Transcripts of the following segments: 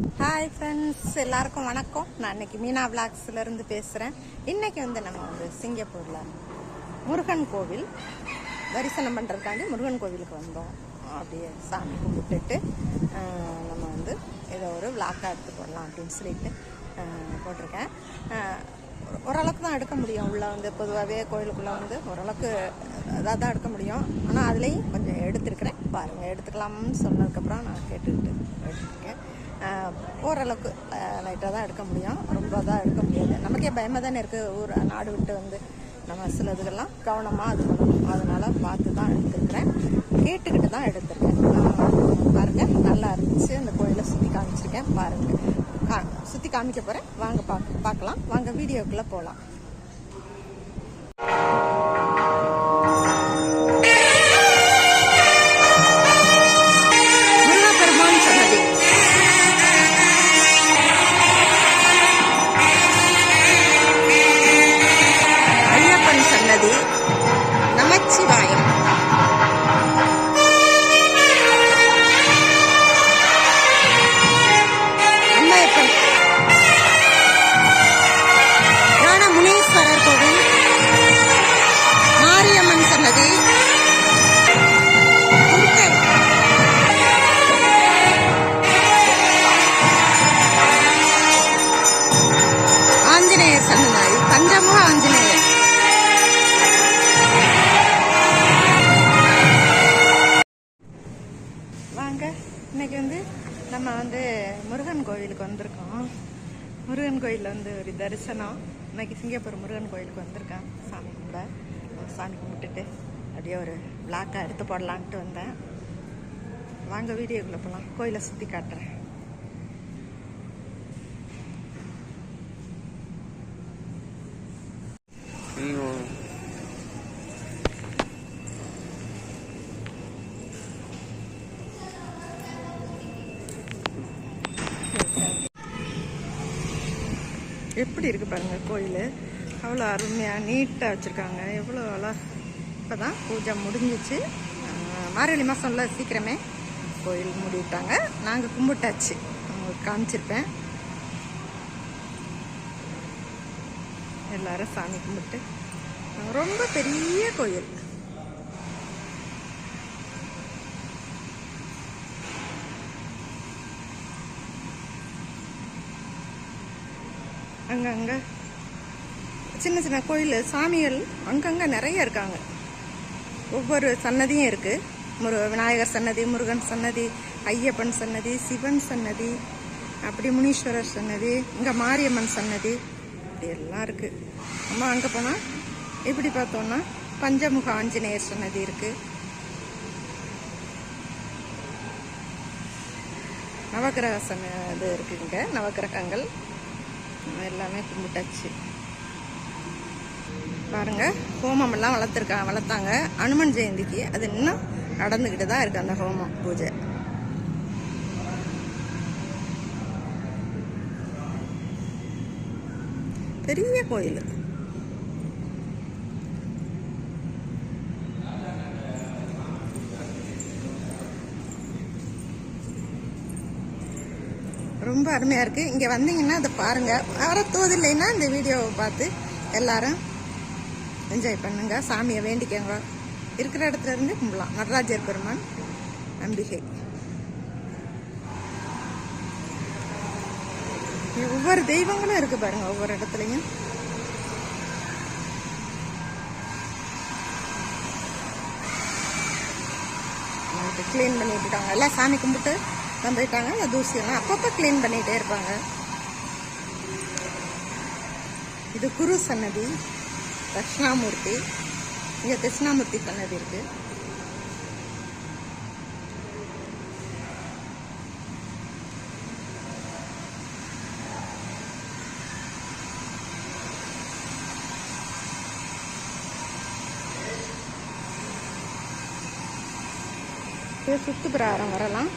Hi friends எல்லாருக்கும் வணக்கம். நான் இன்னைக்கு மீனா விளாக்ஸ்லேருந்து பேசுகிறேன் இன்னைக்கு வந்து நம்ம வந்து சிங்கப்பூரில் முருகன் கோவில் தரிசனம் பண்ணுறதுக்காண்டி முருகன் கோவிலுக்கு வந்தோம். அப்படியே சாமி கும்பிட்டுட்டு நம்ம வந்து ஏதோ ஒரு விளாக்காக எடுத்து போடலாம் அப்படின்னு சொல்லிட்டு போட்டிருக்கேன். ஓரளவுக்கு தான் எடுக்க முடியும். உள்ளே வந்து பொதுவாகவே கோயிலுக்குள்ளே வந்து ஓரளவுக்கு இதாக தான் எடுக்க முடியும். ஆனால் அதுலேயும் கொஞ்சம் எடுத்துருக்கிறேன். பாருங்கள் எடுத்துக்கலாம்னு சொன்னதுக்கப்புறம் நான் கேட்டுக்கிட்டு எடுத்துருக்கேன் ஓரளவுக்கு லைட்டாக தான் எடுக்க முடியும். ரொம்ப தான் எடுக்க முடியாது. நமக்கே பயமாக தானே இருக்குது ஊர் நாடு விட்டு வந்து நம்ம சிலதுக்கெல்லாம் கவனமாக அது பண்ணணும். அதனால் பார்த்து தான் எடுத்துருக்கிறேன். கேட்டுக்கிட்டு தான் எடுத்திருக்கேன். பாருங்கள் நல்லா இருந்துச்சு. அந்த கோயிலை சுற்றி காமிச்சிருக்கேன். பாருங்கள் கா சுற்றி காமிக்க போகிறேன் வாங்க பார்க்க பார்க்கலாம். வாங்க வீடியோக்குள்ளே போகலாம் வந்து இன்றைக்கி தரிசனம் சிங்கப்பூர் முருகன் கோயிலுக்கு வந்திருக்கேன். சாமி கும்பிட. சாமி கும்பிட்டுட்டு அப்படியே ஒரு பிளாக்காக எடுத்து போடலான்ட்டு வந்தேன். வாங்க வீடியோக்குள்ளே போகலாம் கோயிலை சுற்றி காட்டுறேன். எப்படி இருக்குது பாருங்கள் கோயில். அவ்வளோ அருமையாக நீட்டாக வச்சுருக்காங்க. எவ்வளோ அவ்வளோ இப்போ தான் பூஜை முடிஞ்சிச்சு. மார்கழி மாதம்ல சீக்கிரமே கோயில் மூடிவிட்டாங்க. நாங்கள் கும்பிட்டாச்சு. உங்களுக்கு காமிச்சிருப்பேன். எல்லாரும் சாமி கும்பிட்டு. ரொம்ப பெரிய கோயில். அங்கங்கே. சின்ன சின்ன கோயில் சாமிகள் அங்கங்கே நிறைய இருக்காங்க. ஒவ்வொரு சன்னதியும் இருக்குது முரு விநாயகர் சன்னதி முருகன் சன்னதி ஐயப்பன் சன்னதி சிவன் சன்னதி அப்படி முனீஸ்வரர் சன்னதி இங்கே மாரியம்மன் சன்னதி இப்படி எல்லாம் இருக்குது நம்ம அங்கே போனால் இப்படி பார்த்தோன்னா பஞ்சமுக ஆஞ்சநேயர் சன்னதி இருக்குது நவகிரக சன்ன இது இருக்குது இங்கே நவகிரகங்கள் எல்லாமே கும்பிட்டாச்சு. பாருங்க ஹோமம் எல்லாம் வளர்த்துருக்காங்க வளர்த்தாங்க. அனுமன் ஜெயந்திக்கு அது இன்னும் நடந்துக்கிட்டு தான் இருக்கு அந்த ஹோமம் பூஜை. பெரிய கோயில். ரொம்ப அருமையாக இருக்குது இங்கே வந்தீங்கன்னா அதை பாருங்கள் வர தோதில்லைன்னா இந்த வீடியோவை பார்த்து எல்லாரும் என்ஜாய் பண்ணுங்க. சாமியை வேண்டிக்கங்க. இருக்கிற இடத்துல இருந்து கும்பலாம். நடராஜர் பெருமான் நம்பிக்கை ஒவ்வொரு தெய்வங்களும் இருக்கு பாருங்க ஒவ்வொரு இடத்துலையும். க்ளீன் பண்ணிட்டு எல்லாம் சாமி கும்பிட்டு வந்துட்டாங்க அந்த தூசியெல்லாம் அப்பப்போ க்ளீன் பண்ணிகிட்டே இருப்பாங்க. இது குரு சன்னதி தட்சிணாமூர்த்தி. இங்கே தட்சிணாமூர்த்தி சன்னதி இருக்கு. சுத்து பிரகாரம் வரலாம்.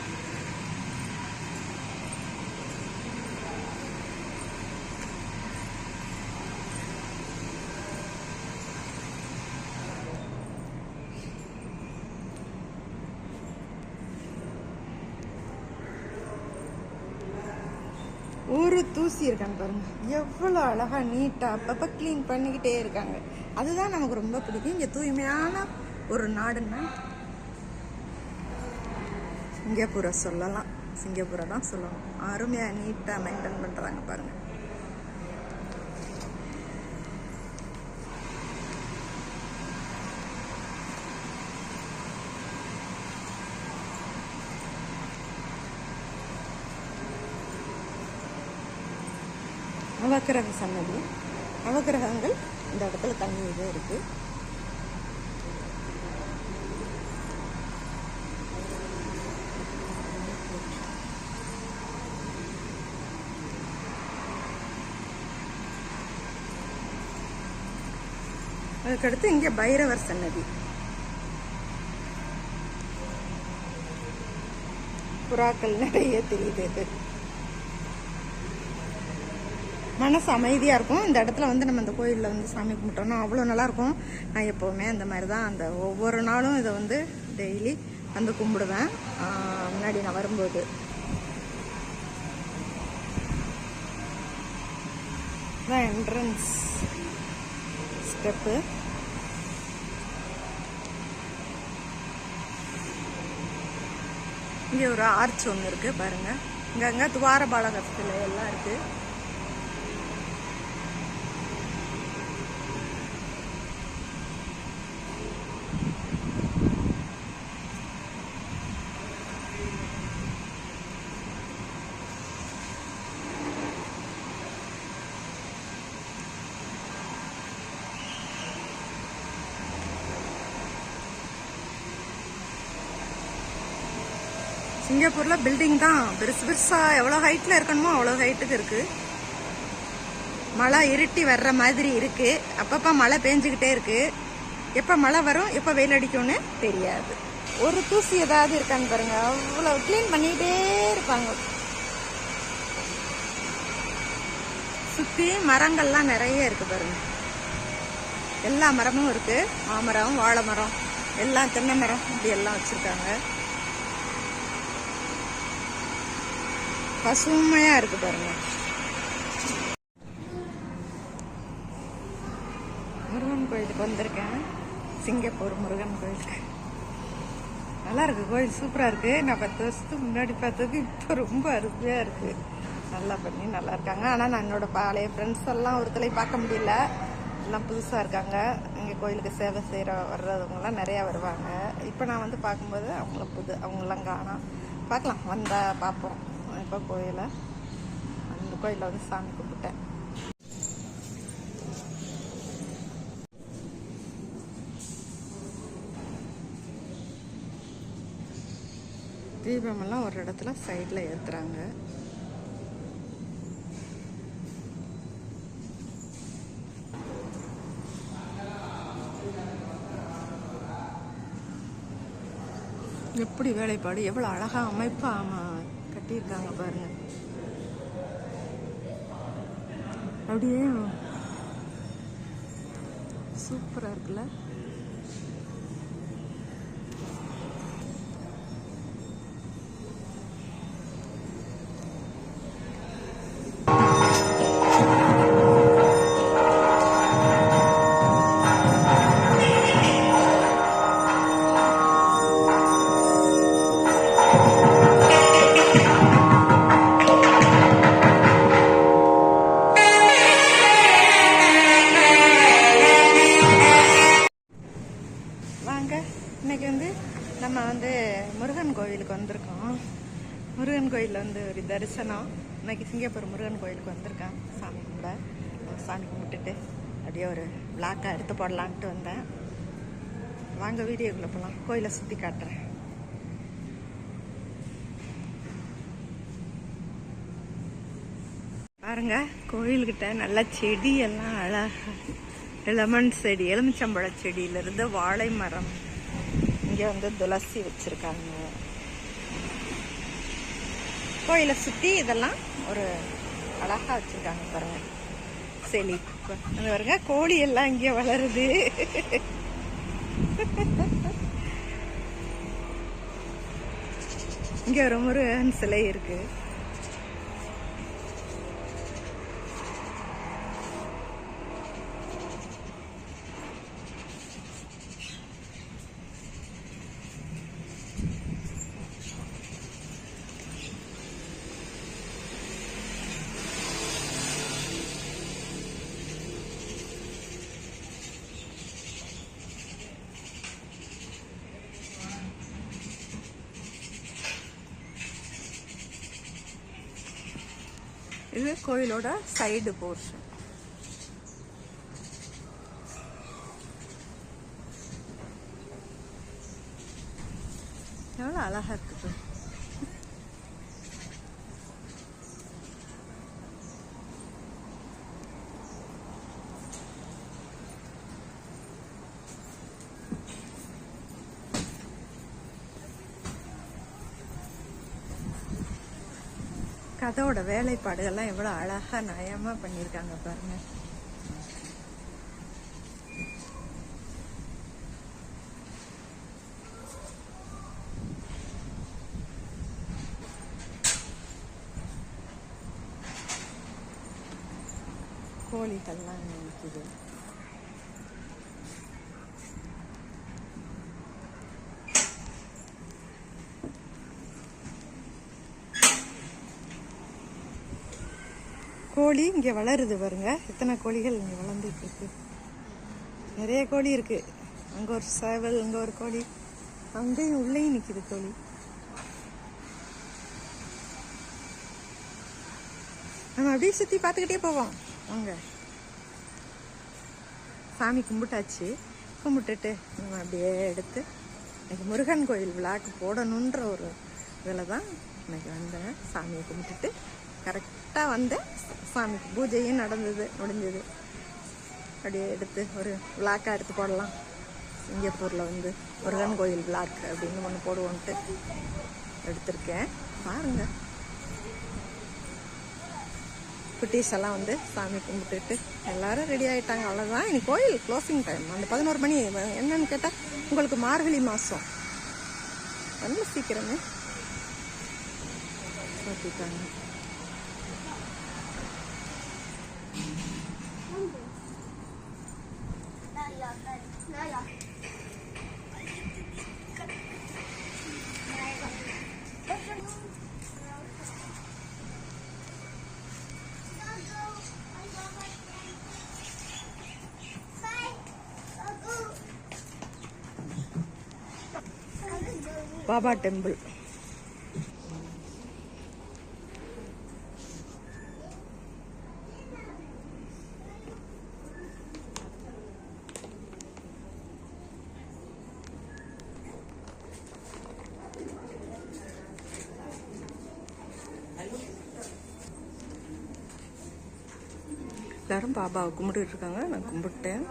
ஒரு தூசி இருக்காங்க பாருங்க. எவ்வளோ அழகாக நீட்டாக அப்பப்போ க்ளீன் பண்ணிக்கிட்டே இருக்காங்க. அதுதான் நமக்கு ரொம்ப பிடிக்கும். இங்கே தூய்மையான ஒரு நாடுன்னா சிங்கப்பூரை சொல்லலாம். சிங்கப்பூரை தான் சொல்லணும். அருமையாக நீட்டாக மெயின்டைன் பண்ணுறாங்க பாருங்கள் நவக்கிரக சன்னதி நவக்கிரகங்கள் இந்த இடத்துல தண்ணி இது இருக்கு. அதுக்கடுத்து இங்கே பைரவர் சன்னதி. புறாக்கள் நிறைய தெரியுது. மனசு அமைதியாக இருக்கும். இந்த இடத்துல வந்து நம்ம இந்த கோயிலில் வந்து சாமி கும்பிட்டோம்னா அவ்வளோ நல்லாயிருக்கும். நான் எப்போவுமே அந்த மாதிரி தான் அந்த ஒவ்வொரு நாளும் இதை வந்து டெய்லி வந்து கும்பிடுவேன். ஆஹ் முன்னாடி நான் வரும்போது. தான் என்ட்ரன்ஸ் ஸ்டெப்பு இங்கே ஒரு ஆர்ச் ஒன்று இருக்குது பாருங்கள் இங்கே அங்கே துவாரபாலக எல்லாம் இருக்குது சிங்கப்பூர்ல பில்டிங் தான். பெருசு பெருசா எவ்வளோ ஹைட்ல இருக்கணுமோ அவ்வளோ ஹைட்டுக்கு இருக்கு. மழை இருட்டி வர்ற மாதிரி இருக்கு. அப்பப்ப மழை பெஞ்சுக்கிட்டே இருக்கு. எப்ப மழை வரும் எப்ப வெயில் அடிக்கும்னு தெரியாது. ஒரு தூசி ஏதாவது இருக்கான்னு பாருங்க. அவ்வளோ க்ளீன் பண்ணிக்கிட்டே இருப்பாங்க. சுத்தி மரங்கள்லாம் நிறைய இருக்கு பாருங்க. எல்லா மரமும் இருக்கு. மாமரம் வாழை மரம் எல்லாம் தென்னை மரம் இப்படி எல்லாம் வச்சிருக்காங்க. பசுமையா இருக்கு பாருங்க. முருகன் கோயிலுக்கு வந்திருக்கேன். சிங்கப்பூர் முருகன் கோயிலுக்கு. நல்லா இருக்கு கோயில் சூப்பரா இருக்கு. நான் பத்து வருஷத்துக்கு முன்னாடி பார்த்ததுக்கு இப்போ ரொம்ப அருமையா இருக்கு. நல்லா பண்ணி நல்லா இருக்காங்க. ஆனால் நான் என்னோட பழைய ஃப்ரெண்ட்ஸ் எல்லாம் ஒருத்தலை பார்க்க முடியல. எல்லாம் புதுசாக இருக்காங்க. இங்கே கோயிலுக்கு சேவை செய்கிற வர்றவங்களாம் நிறையா வருவாங்க. இப்போ நான் வந்து பார்க்கும்போது அவங்கள புது அவங்களாம் காணோம். பார்க்கலாம் வந்தால் பார்ப்போம். இப்போ கோயிலை? அந்த கோயிலில் வந்து சாமி கும்பிட்டேன். தீபமெல்லாம் ஒரு இடத்துல சைடில் ஏற்றுறாங்க எப்படி வேலைப்பாடு? எவ்வளோ அழகா அமைப்பா ஆமா கட்டியிருக்காங்க பாருங்க அப்படியே சூப்பராக இருக்குல்ல? முருகன் கோயிலில் வந்து ஒரு தரிசனம். இன்னைக்கு சிங்கப்பூர் முருகன் கோயிலுக்கு வந்திருக்கேன். சாமி கும்பிட. சாமி கும்பிட்டுட்டு அப்படியே ஒரு விளாக்காக எடுத்து போடலான்ட்டு வந்தேன். வாங்க வீடியோக்குள்ளே போகலாம் கோயிலை சுற்றி காட்டுறேன். பாருங்க கோயில்கிட்ட நல்ல செடி எல்லாம் அழகாக லெமன் செடி எலுமிச்சம்பழ செடியிலிருந்து வாழை மரம். இங்கே வந்து துளசி வச்சுருக்காங்க. கோயிலை சுற்றி இதெல்லாம் ஒரு அழகாக வச்சுருக்காங்க பாருங்க. செளி அந்த பாருங்க கோழி எல்லாம் இங்கே வளருது. இங்கே ஒரு முருகன் சிலை இருக்குது இது கோயிலோட சைடு போர்ஷன் எவ்வளோ அழகா இருக்குது கதவோட வேலைப்பாடுகள்லாம் எவ்வளோ அழகா நயமா பண்ணியிருக்காங்க பாருங்க. கோழிகள்லாம் நிற்குது கோழி இங்கே வளருது பாருங்க. எத்தனை கோழிகள் இங்கே வளர்ந்துட்டு இருக்கு. நிறைய கோழி இருக்கு. அங்கே ஒரு சேவல் அங்கே ஒரு கோழி. அங்கேயும் உள்ளேயும் நிற்குது கோழி. நம்ம அப்படியே சுற்றி பார்த்துக்கிட்டே போவோம். வாங்க. சாமி கும்பிட்டாச்சு. கும்பிட்டுட்டு நம்ம அப்படியே எடுத்து இன்னைக்கு முருகன் கோயில் விழாக்கு போடணுன்ற ஒரு இதில் தான் இன்னைக்கு வந்தேன். சாமியை கும்பிட்டுட்டு கரெக்ட் கரெக்டாக வந்தேன் சாமிக்கு பூஜையும் நடந்தது முடிஞ்சது. அப்படியே எடுத்து ஒரு விளாக்காக எடுத்து போடலாம். சிங்கப்பூரில் வந்து முருகன் கோயில் விளாக் அப்படின்னு ஒன்று போடுவோன்ட்டு எடுத்திருக்கேன். பாருங்க. குட்டீஸ் எல்லாம் வந்து சாமி கும்பிட்டுட்டு எல்லாரும் ரெடி ஆகிட்டாங்க அவ்வளோதான் இனி கோயில் க்ளோசிங் டைம் அந்த பதினோரு மணி என்னன்னு கேட்டால் உங்களுக்கு மார்கழி மாதம் நல்ல சீக்கிரமே சாத்திட்டாங்க. பாபா டெம்பிள். எல்லாரும் பாபாவை கும்பிட்டுட்டு இருக்காங்க. நான் கும்பிட்டேன்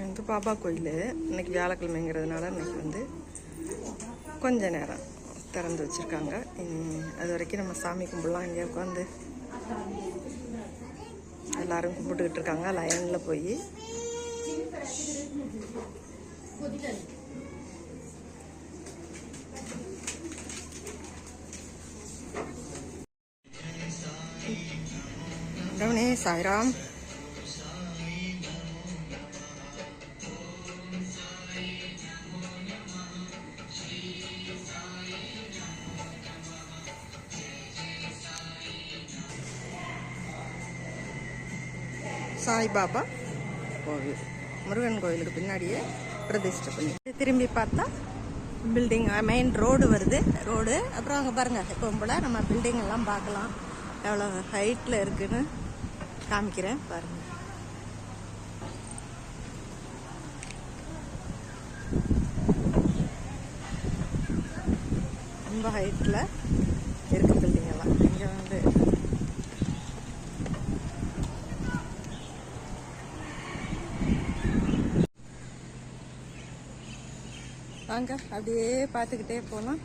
வந்து பாபா கோயில் இன்றைக்கி வியாழக்கிழமைங்கிறதுனால இன்றைக்கி வந்து கொஞ்ச நேரம் திறந்து வச்சுருக்காங்க. அது வரைக்கும் நம்ம சாமி கும்பிடலாம். இங்கே உட்காந்து எல்லாரும் கும்பிட்டுக்கிட்டு இருக்காங்க. லைனில் போய். ரமணி சாய்ராம் சாய்பாபா கோவில் முருகன் கோவிலுக்கு பின்னாடியே பிரதிஷ்டை பண்ணி. திரும்பி பார்த்தா பில்டிங் மெயின் ரோடு வருது. ரோடு அப்புறம் அங்கே பாருங்கள் எப்பவும் நம்ம பில்டிங் எல்லாம் பார்க்கலாம். எவ்வளோ ஹைட்டில் இருக்குன்னு காமிக்கிறேன் பாருங்கள் ரொம்ப ஹைட்டில் இருக்கு பில்டிங் எல்லாம் இங்கே வந்து வாங்க அப்படியே பார்த்துக்கிட்டே போகலாம்.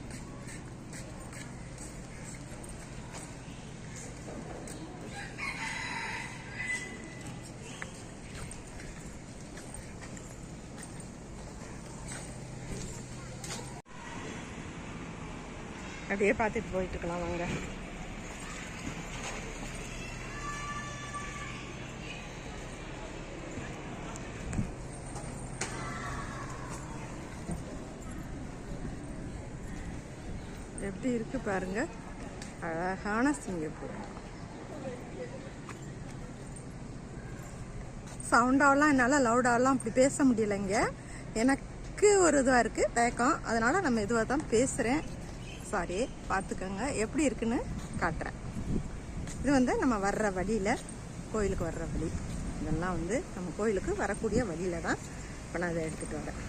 அப்படியே பார்த்துட்டு போயிட்டு இருக்கலாம் வாங்க. எப்படி இருக்கு பாருங்க. அழகான சிங்கப்பூர் சவுண்டாவெல்லாம் என்னால் லவுடாகலாம் அப்படி பேச முடியலைங்க. எனக்கு ஒரு இதுவாக இருக்குது தயக்கம். அதனால் நம்ம இதுவாக தான் பேசுகிறேன் சாரி பார்த்துக்கோங்க எப்படி இருக்குன்னு காட்டுறேன். இது வந்து நம்ம வர்ற வழியில் கோயிலுக்கு வர்ற வழி. இதெல்லாம் வந்து நம்ம கோயிலுக்கு வரக்கூடிய வழியில் தான். இப்போ நான் அதை எடுத்துகிட்டு வரேன்.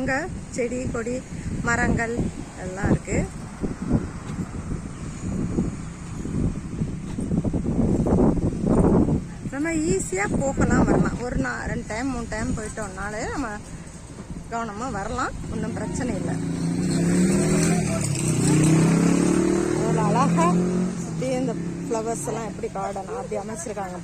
அங்கே செடி கொடி மரங்கள் எல்லாம் இருக்கு. நம்ம ஈஸியாக போகலாம் வரலாம். ஒரு நாள் ரெண்டு டைம் மூணு டைம் போயிட்டோம்னாலே நம்ம கவனமாக வரலாம். ஒன்றும் பிரச்சனை இல்லை. அவ்வளோ அழகா சுற்றி இந்த ஃப்ளவர்ஸ் எல்லாம் எப்படி கார்டன் அப்படி அமைச்சிருக்காங்க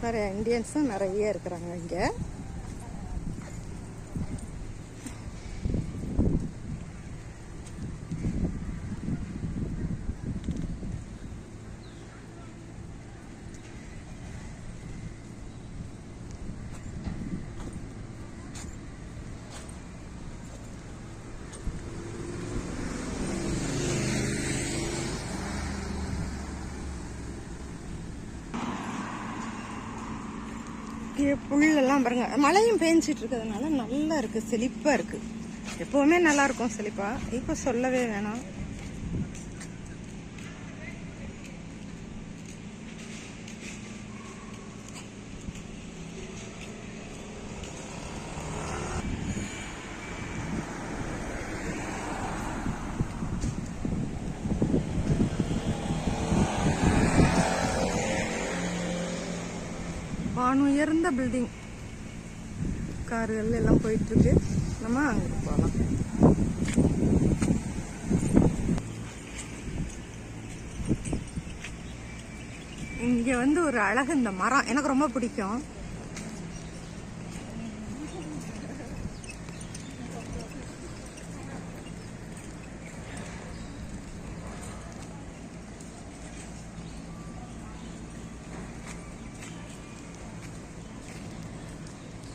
நிறைய இந்தியன்ஸும் நிறைய இருக்கிறாங்க இங்கே. கீழே புல்லெல்லாம் பாருங்க. மழையும் பேஞ்சிட்டு இருக்கிறதுனால நல்லா இருக்கு செழிப்பா இருக்கு. எப்பவுமே நல்லா இருக்கும் செழிப்பா. இப்போ சொல்லவே வேணாம். வானுயர்ந்த பில்டிங் கார்கள் எல்லாம் போயிட்டு இருக்கு நம்ம அங்க போகலாம் இங்க வந்து ஒரு அழகு இந்த மரம். எனக்கு ரொம்ப பிடிக்கும்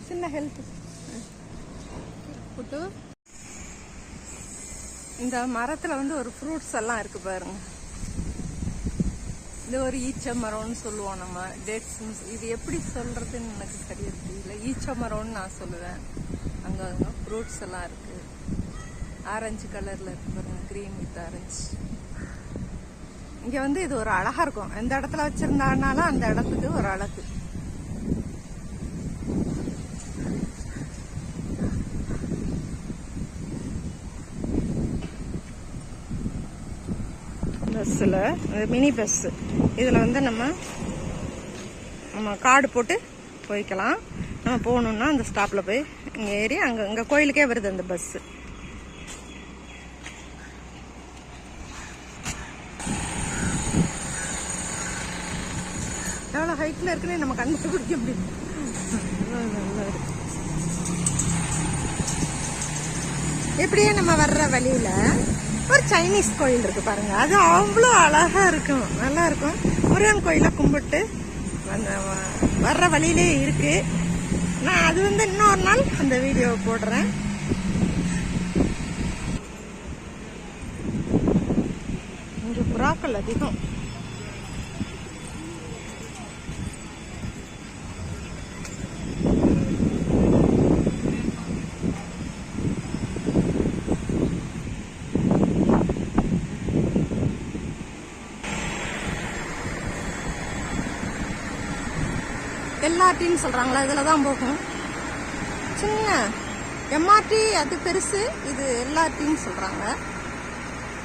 சின்ன ஹெல்ப் புட்டு இந்த மரத்துல வந்து ஒரு ஃப்ரூட்ஸ் எல்லாம் இருக்கு பாருங்க. இது ஒரு ஈச்ச மரம்னு சொல்லுவோம் நம்ம டேட்ஸ் இது எப்படி சொல்றதுன்னு எனக்கு சரியா தெரியல. ஈச்ச மரம்னு நான் சொல்லுவேன். அங்க அங்க ஃப்ரூட்ஸ் எல்லாம் இருக்கு. ஆரஞ்சு கலர்ல இருக்கு பாருங்க கிரீன் வித் ஆரஞ்சு இங்க வந்து இது ஒரு அழகா இருக்கும். எந்த இடத்துல வச்சுருந்தானாலும் அந்த இடத்துக்கு ஒரு அழகு. பஸ்ஸில் மினி பஸ்ஸு இதில் வந்து நம்ம நம்ம கார்டு போட்டு போய்க்கலாம். நம்ம போகணுன்னா அந்த ஸ்டாப்பில் போய் இங்கே ஏறி அங்கே இங்கே கோயிலுக்கே வருது அந்த பஸ்ஸு எவ்வளோ ஹைட்டில் இருக்குன்னு நம்ம கண்டுபிடிக்க முடியும் இப்படியே நம்ம வர்ற வழியில ஒரு சைனீஸ் கோயில் இருக்கு பாருங்க. அது அவ்வளோ அழகா இருக்கும். நல்லா இருக்கும். முருகன் கோயிலை கும்பிட்டு அந்த வ- வர்ற வழியிலே இருக்கு. நான் அது வந்து இன்னொரு நாள் அந்த வீடியோ போடுறேன். இங்க புறாக்கள் அதிகம். எல்ஆர்டின்னு சொல்கிறாங்களா இதில் தான் போகும். சின்ன எம்ஆர்டி அது பெருசு இது எல்ஆர்டின்னு சொல்கிறாங்க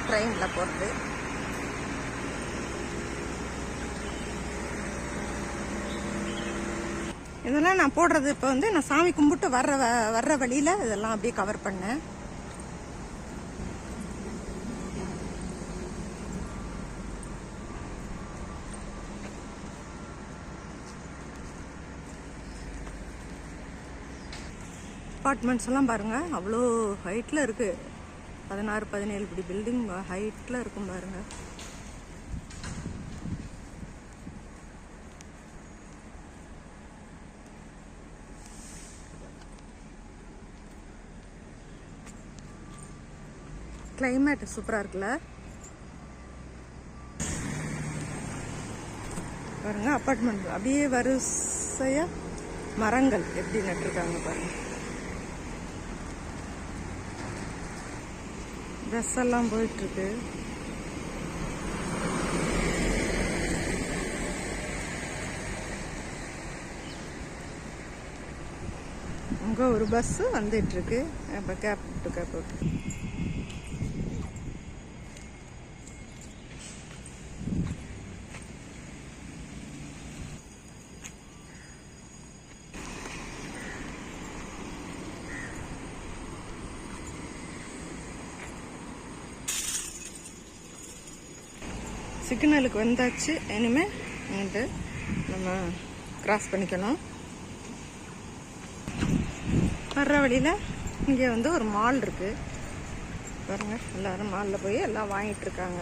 ட்ரெயினில் போகிறது இதெல்லாம் நான் போடுறது இப்போ வந்து நான் சாமி கும்பிட்டு வர்ற வ- வர்ற வழியில் இதெல்லாம் அப்படியே கவர் பண்ணேன். அப்பார்ட்மெண்ட்ஸ் எல்லாம் பாருங்க. அவ்வளோ ஹைட்டில் இருக்கு. பதினாறு பதினேழு இப்படி பில்டிங் ஹைட்டில் இருக்கும் பாருங்க. கிளைமேட் சூப்பராக இருக்குல்ல. பாருங்க அப்பார்ட்மெண்ட் அப்படியே வரிசையா மரங்கள் எப்படி நட்டிருக்காங்க பாருங்கள் பஸ் எல்லாம் போயிட்டு இருக்கு அங்கே ஒரு பஸ் வந்துட்டு இருக்கு இப்போ கேப் டு கேப் சிக்னலுக்கு வந்தாச்சு. இனிமே வந்துட்டு நம்ம கிராஸ் பண்ணிக்கணும் வர்ற வழியில் இங்கே வந்து ஒரு மால் இருக்கு. பாருங்க எல்லாரும் மாலில் போய் எல்லாம் வாங்கிட்டு இருக்காங்க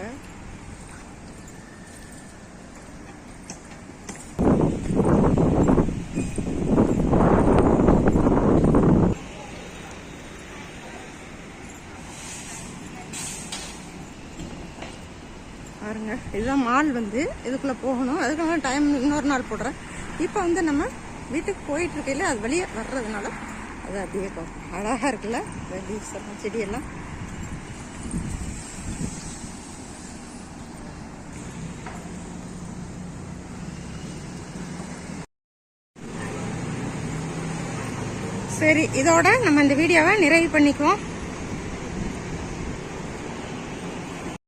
பாருங்க இதுதான் மால் வந்து இதுக்குள்ளே போகணும். அதுக்காக டைம் இன்னொரு நாள் போடுறேன். இப்போ வந்து நம்ம வீட்டுக்கு போயிட்டு இருக்கையில் அது வெளியே வர்றதுனால அது அப்படியே அழகாக இருக்குல்ல? லீவ்ஸ் எல்லாம் செடியெல்லாம். சரி இதோட நம்ம இந்த வீடியோவை நிறைவு பண்ணிக்குவோம்.